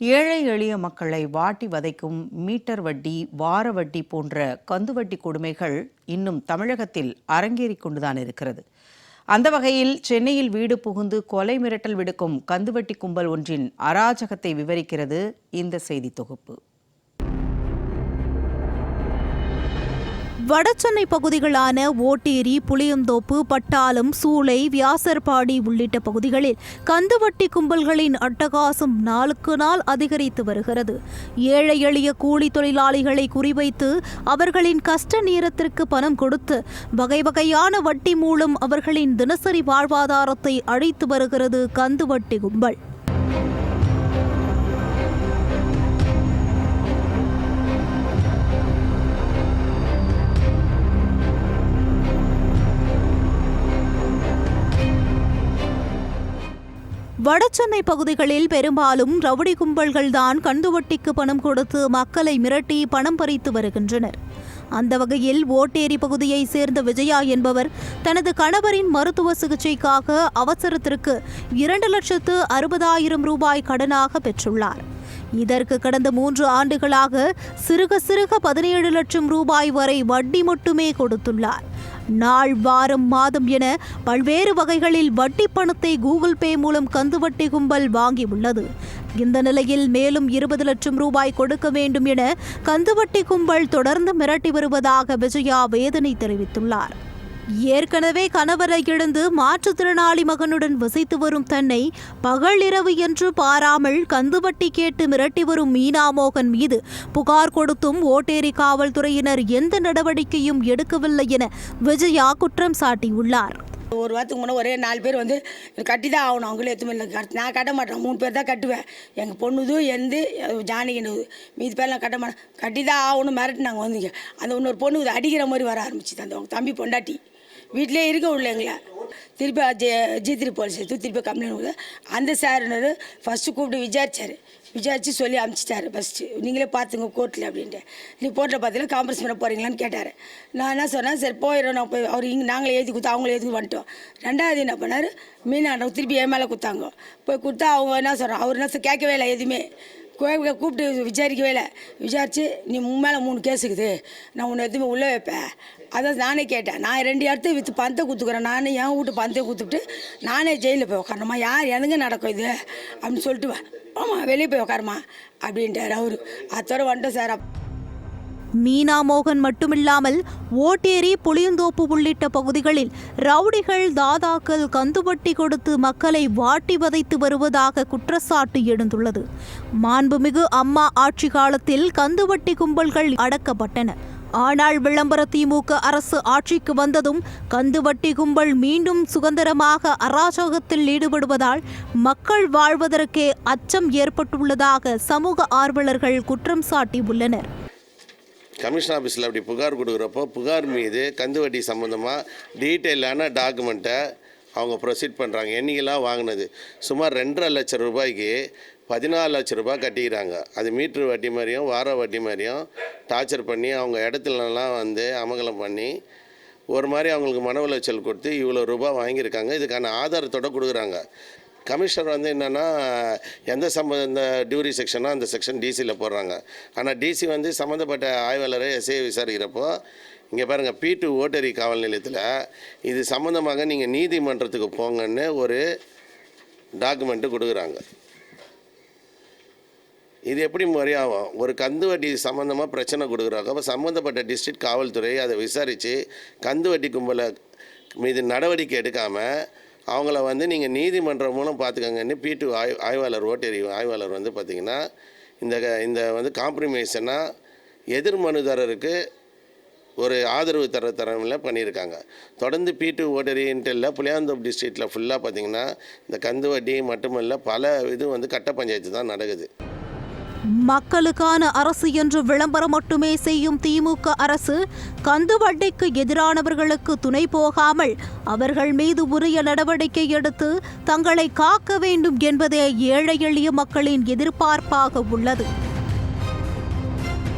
ஏழை எளிய மக்களை வாட்டி வதைக்கும் மீட்டர் வட்டி வார வட்டி போன்ற கந்து வட்டி கொடுமைகள் இன்னும் தமிழகத்தில் அரங்கேறிக் கொண்டுதான் இருக்கிறது. அந்த வகையில் சென்னையில் வீடு புகுந்து கொலை மிரட்டல் விடுக்கும் கந்துவட்டி கும்பல் ஒன்றின் அராஜகத்தை விவரிக்கிறது இந்த செய்தி தொகுப்பு. வடசென்னை பகுதிகளான ஓட்டேரி புளியந்தோப்பு பட்டாளம் சூளை வியாசர்பாடி உள்ளிட்ட பகுதிகளில் கந்துவட்டி கும்பல்களின் அட்டகாசம் நாளுக்கு நாள் அதிகரித்து வருகிறது. ஏழை எளிய கூலி தொழிலாளிகளை குறிவைத்து அவர்களின் கஷ்ட நேரத்திற்கு பணம் கொடுத்து வகை வகையான வட்டி மூலம் அவர்களின் தினசரி வாழ்வாதாரத்தை அழித்து வருகிறது கந்துவட்டி கும்பல். வடசென்னை பகுதிகளில் பெரும்பாலும் ரவுடி கும்பல்கள்தான் கந்துவட்டிக்கு பணம் கொடுத்து மக்களை மிரட்டி பணம் பறித்து வருகின்றனர். அந்த வகையில் ஓட்டேரி பகுதியை சேர்ந்த விஜயா என்பவர் தனது கணவரின் மருத்துவ சிகிச்சைக்காக அவசரத்திற்கு இரண்டு லட்சத்து அறுபதாயிரம் ரூபாய் கடனாக பெற்றுள்ளார். இதற்கு கடந்த மூன்று ஆண்டுகளாக சிறுக சிறுக பதினேழு லட்சம் ரூபாய் வரை வட்டி மட்டுமே கொடுத்துள்ளார். நாள் வாரம் மாதம் என பல்வேறு வகைகளில் வட்டி பணத்தை கூகுள் பே மூலம் கந்துவட்டி கும்பல் வாங்கியுள்ளது. இந்த நிலையில் மேலும் இருபது லட்சம் ரூபாய் கொடுக்க வேண்டும் என கந்துவட்டி கும்பல் தொடர்ந்து மிரட்டி வருவதாக விஜயா வேதனை தெரிவித்துள்ளார். ஏற்கனவே கணவரை இழந்து மாற்றுத்திறனாளி மகனுடன் வசித்து வரும் தன்னை பகல் இரவு என்று பாராமல் கந்துவட்டி கேட்டு மிரட்டி வரும் மீனா மோகன் மீது புகார் கொடுத்தும் ஓட்டேரி காவல்துறையினர் எந்த நடவடிக்கையும் எடுக்கவில்லை என விஜயா குற்றம் சாட்டியுள்ளார். ஒரு வாரத்துக்கு முன்னே ஒரே நாலு பேர் வந்து கட்டி தான் ஆகணும். அவங்களே எதுவுமே இல்லை நான் கட்ட மாட்டேன். மூணு பேர் தான் கட்டுவேன். எங்கள் பொண்ணுது எந்து ஜானகினது மீதி பேர்லாம் கட்ட மாட்டேன். கட்டி தான் ஆகணும். மிரட்டினாங்க வந்தீங்க. அந்த இன்னொரு பொண்ணு அடிக்கிற மாதிரி வர ஆரம்பிச்சு அந்த தம்பி பொண்டாட்டி. வீட்டிலே இருக்க உள்ள எங்களை திருப்பி ஜி ஜித்திரி போலீஸ் எடுத்து திருப்பி கம்ப்ளைண்ட் கொடுத்து அந்த சாருன்னு ஃபஸ்ட்டு கூப்பிட்டு விசாரிச்சார். விசாரித்து சொல்லி அனுப்பிச்சிட்டாரு ஃபஸ்ட்டு நீங்களே பார்த்துங்க கோர்ட்டில் அப்படின்ட்டு. நீ கோர்ட்டில் பார்த்தீங்கன்னா காம்ப்ரஸ் பண்ண போகிறீங்களான்னு கேட்டார். நான் என்ன சொன்னேன் சரி போயிடும் நான் போய் அவர் இங்கே நாங்களே ஏற்றி கொடுத்தா அவங்களே ஏற்றி வந்துட்டோம். ரெண்டாவது என்ன பண்ணார் மீனாண்டவங்க திருப்பி என் மேலே கொடுத்தாங்க. போய் கொடுத்தா அவங்க என்ன சொல்கிறோம் அவர் என்ன கேட்கவே இல்லை எதுவுமே. கூப்பிட்டு விசாரிக்கவே இல்லை விசாரித்து நீ உன் மேலே மூணு கேஸ் இருக்குது. நான் உன்னை எதுவுமே உள்ளே வைப்பேன். அதான் நானே கேட்டேன். நான் ரெண்டு இடத்து விற்று பந்தை குத்துக்கிறேன். நானே என் வீட்டு பந்தை குத்துட்டு நானே ஜெயிலில் போய் உட்காரணுமா யார் எதுங்க நடக்கும் இது? அப்படின்னு சொல்லிட்டு ஆமாம் வெளியே போய் உட்காருமா அப்படின்ட்டார் அவரு. அத்தோட வந்துட்டோம் சார். மீனா மோகன் மட்டுமில்லாமல் ஓட்டேரி புளியந்தோப்பு உள்ளிட்ட பகுதிகளில் ரவுடிகள் தாதாக்கள் கந்துவட்டி கொடுத்து மக்களை வாட்டி வதைத்து வருவதாக குற்றச்சாட்டு எழுந்துள்ளது. மாண்புமிகு அம்மா ஆட்சி காலத்தில் கந்துவட்டி கும்பல்கள் அடக்கப்பட்டன. ஆனால் விளம்பர திமுக அரசு ஆட்சிக்கு வந்ததும் கந்துவட்டி கும்பல் மீண்டும் சுதந்திரமாக அராஜகத்தில் ஈடுபடுவதால் மக்கள் வாழ்வதற்கே அச்சம் ஏற்பட்டுள்ளதாக சமூக ஆர்வலர்கள் குற்றம் சாட்டியுள்ளனர். கமிஷன் ஆஃபீஸில் அப்படி புகார் கொடுக்குறப்போ புகார் மீது கந்து வட்டி சம்மந்தமாக டீட்டெயிலான டாக்குமெண்ட்டை அவங்க ப்ரொசீட் பண்ணுறாங்க என்னைக்கெல்லாம் வாங்கினது. சுமார் ரெண்டரை லட்சம் ரூபாய்க்கு பதினாலு லட்ச ரூபாய் கட்டிக்கிறாங்க. அது மீட்ரு வட்டி மாதிரியும் வார வட்டி மாதிரியும் டார்ச்சர் பண்ணி அவங்க இடத்துலலாம் வந்து அமகலம் பண்ணி ஒரு மாதிரி அவங்களுக்கு மன உளைச்சல் கொடுத்து இவ்வளோ ரூபாய் வாங்கியிருக்காங்க. இதுக்கான ஆதாரத்தோட கொடுக்குறாங்க. கமிஷனர் வந்து என்னென்னா எந்த சம்ப இந்த டியூரி செக்ஷனோ அந்த செக்ஷன் டிசியில் போடுறாங்க. ஆனால் டிசி வந்து சம்மந்தப்பட்ட ஆய்வாளரை எஸ்ஐ விசாரிக்கிறப்போ இங்கே பாருங்கள் பி டூ ஓட்டரி காவல் நிலையத்தில் இது சம்மந்தமாக நீங்கள் நீதிமன்றத்துக்கு போங்கன்னு ஒரு டாக்குமெண்ட்டு கொடுக்குறாங்க. இது எப்படி முறையாகும்? ஒரு கந்து வட்டி சம்மந்தமாக பிரச்சனை கொடுக்குறாங்க. அப்போ சம்மந்தப்பட்ட டிஸ்ட்ரிக்ட் காவல்துறை அதை விசாரித்து கந்து வட்டி கும்பலை மீது நடவடிக்கை எடுக்காமல் அவங்கள வந்து நீங்கள் நீதிமன்றம் மூலம் பார்த்துக்கங்கன்னு பி ஆய் ஆய்வாளர் ஓட்டேரி ஆய்வாளர் வந்து பார்த்திங்கன்னா இந்த க- இந்த வந்து காம்ப்ரமைஸ்னால் எதிர் மனுதாரருக்கு ஒரு ஆதரவு தர தரமில் பண்ணியிருக்காங்க தொடர்ந்து பி டூ ஓட்டரின்ட்டு இல்லை புளியாந்தோப் டிஸ்ட்ரிக்டில் ஃபுல்லாக பார்த்திங்கன்னா இந்த கந்து வட்டி மட்டுமல்ல பல இது வந்து கட்ட பஞ்சாயத்து தான் நடக்குது. மக்களுக்கான அரசு என்று விளம்பரம் மட்டுமே செய்யும் திமுக அரசு கந்து வட்டிக்கு எதிரானவர்களுக்கு துணை போகாமல் அவர்கள் மீது உரிய நடவடிக்கை எடுத்து தங்களை காக்க வேண்டும் என்பதே ஏழை எளிய மக்களின் எதிர்பார்ப்பாக உள்ளது.